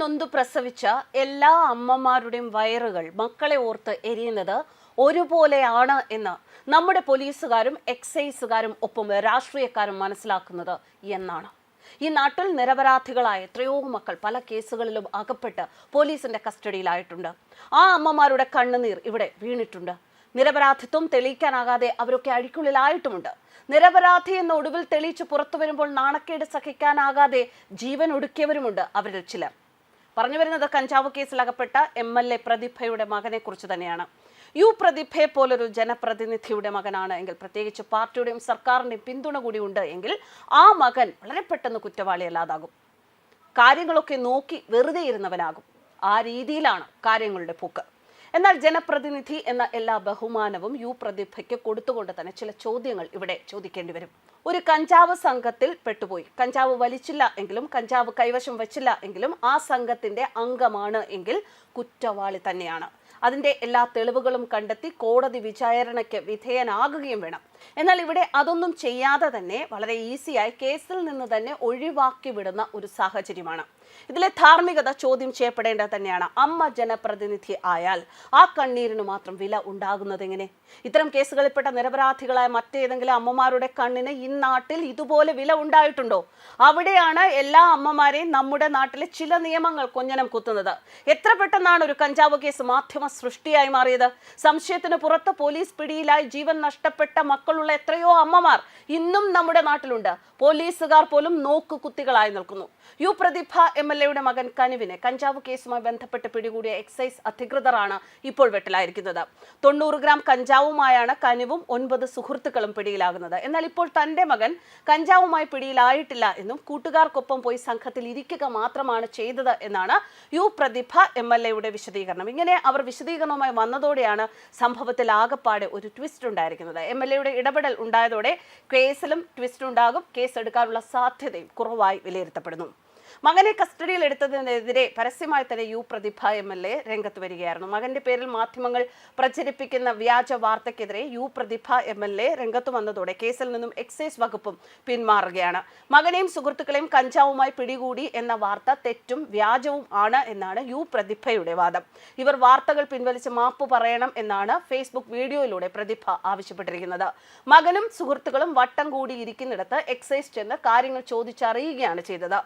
നൊന്തു പ്രസവിച്ച എല്ലാ അമ്മമാരുടെയും വയറുകൾ മക്കളെ ഓർത്ത് എരിയുന്നത് ഒരുപോലെയാണ് എന്ന് നമ്മുടെ പോലീസുകാരും എക്സൈസുകാരും ഒപ്പം രാഷ്ട്രീയക്കാരും മനസ്സിലാക്കുന്നത് എന്നാണ്. ഈ നാട്ടിൽ നിരപരാധികളായ എത്രയോ മക്കൾ പല കേസുകളിലും അകപ്പെട്ട് പോലീസിന്റെ കസ്റ്റഡിയിലായിട്ടുണ്ട്. ആ അമ്മമാരുടെ കണ്ണുനീർ ഇവിടെ വീണിട്ടുണ്ട്. നിരപരാധിത്വം തെളിയിക്കാനാകാതെ അവരൊക്കെ അഴിക്കുള്ളിലായിട്ടുമുണ്ട്. നിരപരാധി എന്ന ഒടുവിൽ തെളിയിച്ച് പുറത്തു വരുമ്പോൾ നാണക്കേട് സഹിക്കാനാകാതെ ജീവൻ ഒടുക്കിയവരുമുണ്ട് അവരിൽ ചിലർ. പറഞ്ഞു വരുന്നത് കഞ്ചാവ് കേസിൽ അകപ്പെട്ട എം എൽ എ പ്രതിഭയുടെ മകനെ കുറിച്ച് തന്നെയാണ്. യു പ്രതിഭയെ പോലൊരു ജനപ്രതിനിധിയുടെ മകനാണ്. എങ്കിൽ പ്രത്യേകിച്ച് പാർട്ടിയുടെയും സർക്കാരിന്റെയും പിന്തുണ കൂടി ഉണ്ട് എങ്കിൽ ആ മകൻ വളരെ പെട്ടെന്ന് കുറ്റവാളിയല്ലാതാകും കാര്യങ്ങളൊക്കെ നോക്കി വെറുതെ ഇരുന്നവനാകും. ആ രീതിയിലാണ് കാര്യങ്ങളുടെ പോക്ക്. എന്നാൽ ജനപ്രതിനിധി എന്ന എല്ലാ ബഹുമാനവും യു പ്രതിഭയ്ക്ക് കൊടുത്തുകൊണ്ട് തന്നെ ചില ചോദ്യങ്ങൾ ഇവിടെ ചോദിക്കേണ്ടി വരും. ഒരു കഞ്ചാവ് സംഘത്തിൽ പെട്ടുപോയി. കഞ്ചാവ് വലിച്ചില്ല എങ്കിലും കഞ്ചാവ് കൈവശം വച്ചില്ല എങ്കിലും ആ സംഘത്തിന്റെ അംഗമാണ് എങ്കിൽ കുറ്റവാളി തന്നെയാണ്. അതിന്റെ എല്ലാ തെളിവുകളും കണ്ടെത്തി കോടതി വിചാരണയ്ക്ക് വിധേയനാകുകയും വേണം. എന്നാൽ ഇവിടെ അതൊന്നും ചെയ്യാതെ തന്നെ വളരെ ഈസിയായി കേസിൽ നിന്ന് തന്നെ ഒഴിവാക്കി വിടുന്ന ഒരു സാഹചര്യമാണ്. ഇതിലെ ധാർമ്മികത ചോദ്യം ചെയ്യപ്പെടേണ്ടത് തന്നെയാണ്. അമ്മ ജനപ്രതിനിധി ആയാൽ ആ കണ്ണീരിന് മാത്രം വില ഉണ്ടാകുന്നത് എങ്ങനെ? ഇത്തരം കേസുകളിൽപ്പെട്ട നിരപരാധികളായ മറ്റേതെങ്കിലും അമ്മമാരുടെ കണ്ണിന് ഈ നാട്ടിൽ ഇതുപോലെ വില ഉണ്ടായിട്ടുണ്ടോ? അവിടെയാണ് എല്ലാ അമ്മമാരെയും നമ്മുടെ നാട്ടിലെ ചില നിയമങ്ങൾ കൊഞ്ഞനം കുത്തുന്നത്. എത്ര പെട്ടെന്നാണ് ഒരു കഞ്ചാവ് കേസ് മാധ്യമ സൃഷ്ടിയായി മാറിയത്? സംശയത്തിന് പുറത്ത് പോലീസ് പിടിയിലായി ജീവൻ നഷ്ടപ്പെട്ട മക്കളുള്ള എത്രയോ അമ്മമാർ ഇന്നും നമ്മുടെ നാട്ടിലുണ്ട്. പോലീസുകാർ പോലും നോക്കുകുത്തികളായി നിൽക്കുന്നു. യു പ്രതിഭ എം എൽ എയുടെ മകൻ കനുവിനെ കഞ്ചാവ് കേസുമായി ബന്ധപ്പെട്ട് പിടികൂടിയ എക്സൈസ് അധികൃതരാണ് ഇപ്പോൾ വെട്ടിലായിരിക്കുന്നത്. തൊണ്ണൂറ് ഗ്രാം കഞ്ചാവുമായാണ് കനുവും ഒൻപത് സുഹൃത്തുക്കളും പിടിയിലാകുന്നത്. എന്നാൽ ഇപ്പോൾ തന്റെ മകൻ കഞ്ചാവുമായി പിടിയിലായിട്ടില്ല എന്നും കൂട്ടുകാർക്കൊപ്പം പോയി സംഘത്തിൽ ഇരിക്കുക മാത്രമാണ് ചെയ്തത് എന്നാണ് യു പ്രതിഭ എം എൽ എയുടെ വിശദീകരണം. ഇങ്ങനെ അവർ വിശദീകരണവുമായി വന്നതോടെയാണ് സംഭവത്തിൽ ആകപ്പാടെ ഒരു ട്വിസ്റ്റ് ഉണ്ടായിരിക്കുന്നത്. എം എൽ എയുടെ ഇടപെടൽ ഉണ്ടായതോടെ കേസിലും ട്വിസ്റ്റ് ഉണ്ടാകും. കേസ് എടുക്കാനുള്ള സാധ്യതയും കുറവായി വിലയിരുത്തപ്പെടുന്നു. മകനെ കസ്റ്റഡിയിൽ എടുത്തതിനെതിരെ പരസ്യമായി തന്നെ U Prathibha M L A രംഗത്ത് വരികയായിരുന്നു. മകന്റെ പേരിൽ മാധ്യമങ്ങൾ പ്രചരിപ്പിക്കുന്ന വ്യാജ വാർത്തക്കെതിരെ U Prathibha M L A രംഗത്ത് വന്നതോടെ കേസിൽ നിന്നും എക്സൈസ് വകുപ്പും പിന്മാറുകയാണ്. മകനെയും സുഹൃത്തുക്കളെയും കഞ്ചാവുമായി പിടികൂടി എന്ന വാർത്ത തെറ്റും വ്യാജവും ആണ് എന്നാണ് യു പ്രതിഭയുടെ വാദം. ഇവർ വാർത്തകൾ പിൻവലിച്ച് മാപ്പ് പറയണം എന്നാണ് ഫേസ്ബുക്ക് വീഡിയോയിലൂടെ പ്രതിഭ ആവശ്യപ്പെട്ടിരിക്കുന്നത്. മകനും സുഹൃത്തുക്കളും വട്ടം കൂടി ഇരിക്കുന്നിടത്ത് എക്സൈസ് ചെന്ന് കാര്യങ്ങൾ ചോദിച്ചറിയുകയാണ് ചെയ്തത്.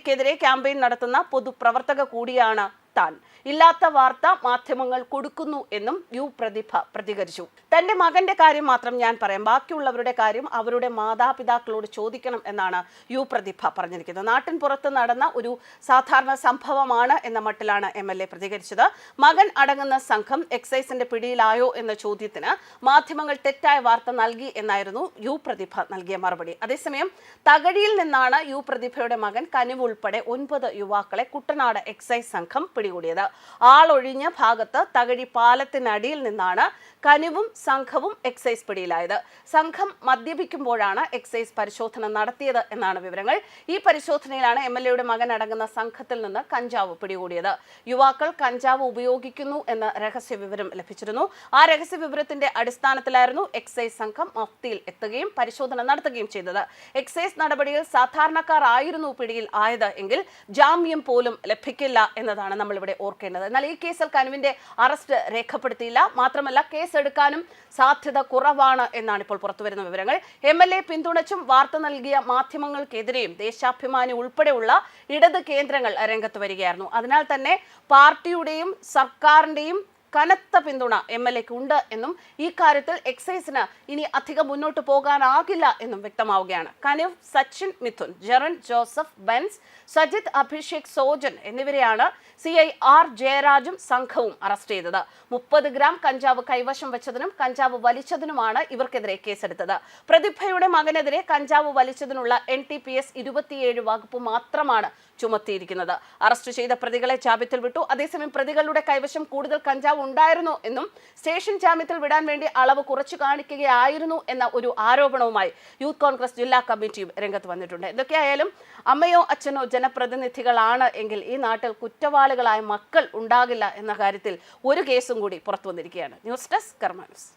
ലഹരിക്കെതിരെ ക്യാമ്പയിൻ നടത്തുന്ന പൊതുപ്രവർത്തക കൂടിയാണ് താൻ ഇല്ലാത്ത വാർത്ത മാധ്യമങ്ങൾ കൊടുക്കുന്നു എന്നും യു പ്രതിഭ പ്രതികരിച്ചു. തന്റെ മകന്റെ കാര്യം മാത്രം ഞാൻ പറയാം. ബാക്കിയുള്ളവരുടെ കാര്യം അവരുടെ മാതാപിതാക്കളോട് ചോദിക്കണം എന്നാണ് യു പ്രതിഭ പറഞ്ഞിരിക്കുന്നത്. നാട്ടിൻ പുറത്ത് നടന്ന ഒരു സാധാരണ സംഭവമാണ് എന്ന മട്ടിലാണ് എം എൽ എ പ്രതികരിച്ചത്. മകൻ അടങ്ങുന്ന സംഘം എക്സൈസിന്റെ പിടിയിലായോ എന്ന ചോദ്യത്തിന് മാധ്യമങ്ങൾ തെറ്റായ വാർത്ത നൽകി എന്നായിരുന്നു യു പ്രതിഭ നൽകിയ മറുപടി. അതേസമയം തകഴിയിൽ നിന്നാണ് യു പ്രതിഭയുടെ മകൻ കനിവ് ഉൾപ്പെടെ ഒൻപത് യുവാക്കളെ കുട്ടനാട് എക്സൈസ് സംഘം പിടികൂടിയത് ആളൊഴിഞ്ഞ ഭാഗത്ത് തകഴി പാലത്തിനടിയിൽ നിന്നാണ് കനിവും സംഘവും എക്സൈസ് പിടിയിലായത്. സംഘം മദ്യപിക്കുമ്പോഴാണ് എക്സൈസ് പരിശോധന നടത്തിയത് എന്നാണ് വിവരങ്ങൾ. ഈ പരിശോധനയിലാണ് എം എൽ എയുടെ മകൻ അടങ്ങുന്ന സംഘത്തിൽ നിന്ന് കഞ്ചാവ് പിടികൂടിയത്. യുവാക്കൾ കഞ്ചാവ് ഉപയോഗിക്കുന്നു എന്ന രഹസ്യ വിവരം ലഭിച്ചിരുന്നു. ആ രഹസ്യ വിവരത്തിന്റെ അടിസ്ഥാനത്തിലായിരുന്നു എക്സൈസ് സംഘം മഫ്തിയിൽ എത്തുകയും പരിശോധന നടത്തുകയും ചെയ്തത്. എക്സൈസ് നടപടിയിൽ സാധാരണക്കാർ ആയിരുന്നു പിടിയിൽ ആയത് എങ്കിൽ ജാമ്യം പോലും ലഭിക്കില്ല എന്നതാണ് നമ്മൾ ഇവിടെ ഓർക്കേണ്ടത്. എന്നാൽ ഈ കേസിൽ കനുവിന്റെ അറസ്റ്റ് രേഖപ്പെടുത്തിയില്ല. മാത്രമല്ല കേസ് എടുക്കാനും സാധ്യത കുറവാണ് എന്നാണ് ഇപ്പോൾ പുറത്തുവരുന്ന വിവരങ്ങൾ. എം എൽ എ പിന്തുണച്ചും വാർത്ത നൽകിയ മാധ്യമങ്ങൾക്കെതിരെയും ദേശാഭിമാനി ഉൾപ്പെടെയുള്ള ഇടത് കേന്ദ്രങ്ങൾ രംഗത്ത് വരികയായിരുന്നു. അതിനാൽ തന്നെ പാർട്ടിയുടെയും സർക്കാരിന്റെയും കനത്ത പിന്തുണ എം എൽ എക്ക് ഉണ്ട് എന്നും ഈ കാര്യത്തിൽ എക്സൈസിന് ഇനി അധികം മുന്നോട്ട് പോകാനാകില്ല എന്നും വ്യക്തമാവുകയാണ്. കനിവ് സച്ചിൻ മിഥുൻ ജെറൻ ജോസഫ് ബെൻസ് സജിത് അഭിഷേക് സോജൻ എന്നിവരെയാണ് സി ഐ ആർ ജയരാജും സംഘവും അറസ്റ്റ് ചെയ്തത്. മുപ്പത് ഗ്രാം കഞ്ചാവ് കൈവശം വെച്ചതിനും കഞ്ചാവ് വലിച്ചതിനുമാണ് ഇവർക്കെതിരെ കേസെടുത്തത്. പ്രതിഭയുടെ മകനെതിരെ കഞ്ചാവ് വലിച്ചതിനുള്ള എൻ ടി പി എസ് ഇരുപത്തിയേഴ് വകുപ്പ് മാത്രമാണ് ചുമത്തിയിരിക്കുന്നത്. അറസ്റ്റ് ചെയ്ത പ്രതികളെ ജാമ്യത്തിൽ വിട്ടു. അതേസമയം പ്രതികളുടെ കൈവശം കൂടുതൽ കഞ്ചാവ് ഉണ്ടായിരുന്നു എന്നും സ്റ്റേഷൻ ജാമ്യത്തിൽ വിടാൻ വേണ്ടി അളവ് കുറച്ചു കാണിക്കുകയായിരുന്നു എന്ന ഒരു ആരോപണവുമായി യൂത്ത് കോൺഗ്രസ് ജില്ലാ കമ്മിറ്റിയും രംഗത്ത് വന്നിട്ടുണ്ട്. എന്തൊക്കെയായാലും അമ്മയോ അച്ഛനോ ജനപ്രതിനിധികളാണ് എങ്കിൽ ഈ നാട്ടിൽ കുറ്റവാളികളായ മക്കൾ ഉണ്ടാകില്ല എന്ന കാര്യത്തിൽ ഒരു കേസും കൂടി പുറത്തു വന്നിരിക്കുകയാണ്. News desk കർമാനസ്